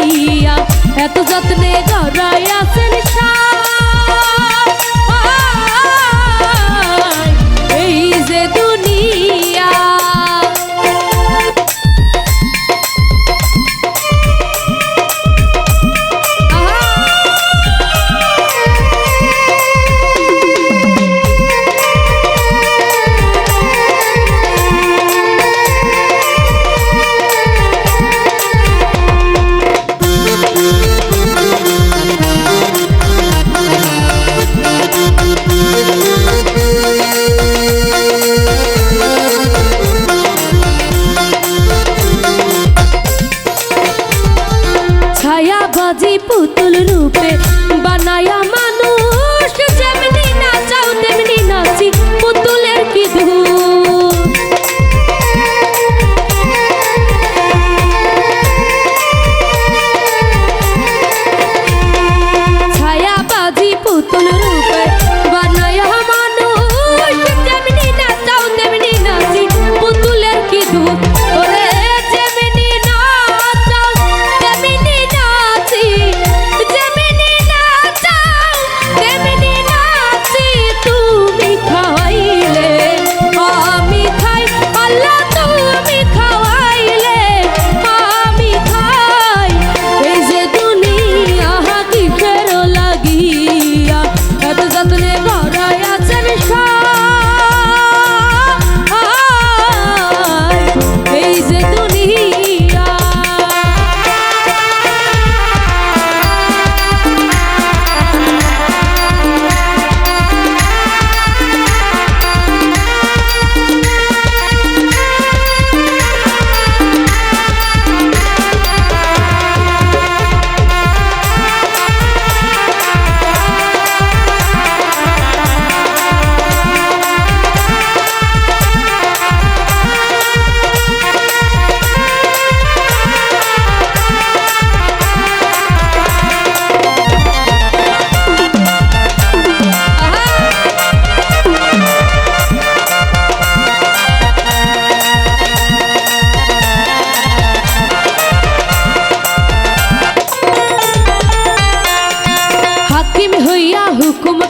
দিয়া এত যত্নে ধরাইয়া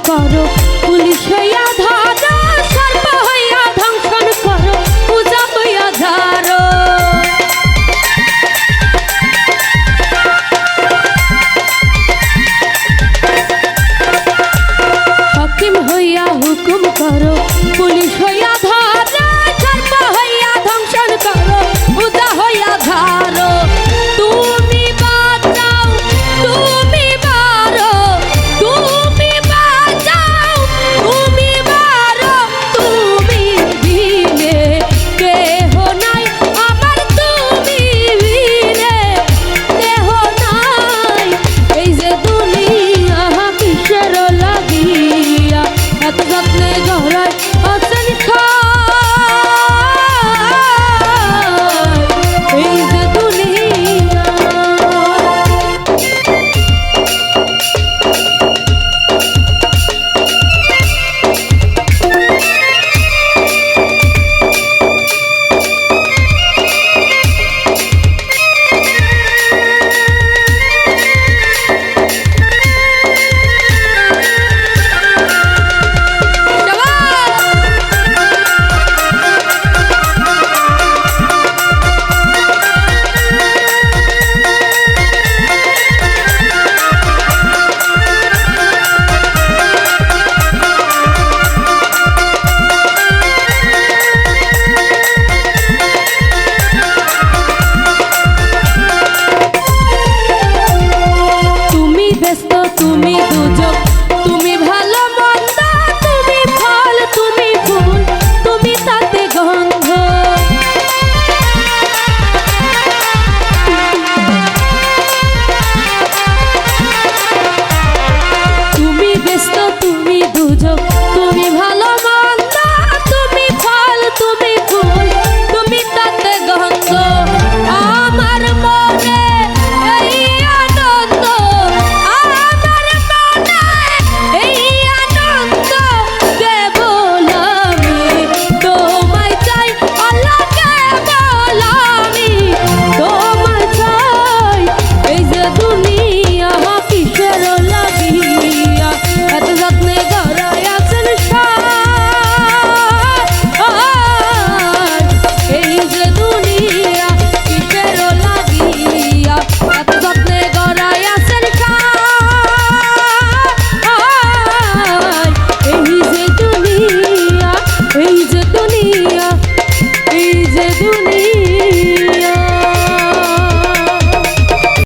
করো। পুলিশ হইয়া ধরো সর্প হইয়া ধ্বংসন করো। হুকুম করো। পুলিশ হইয়া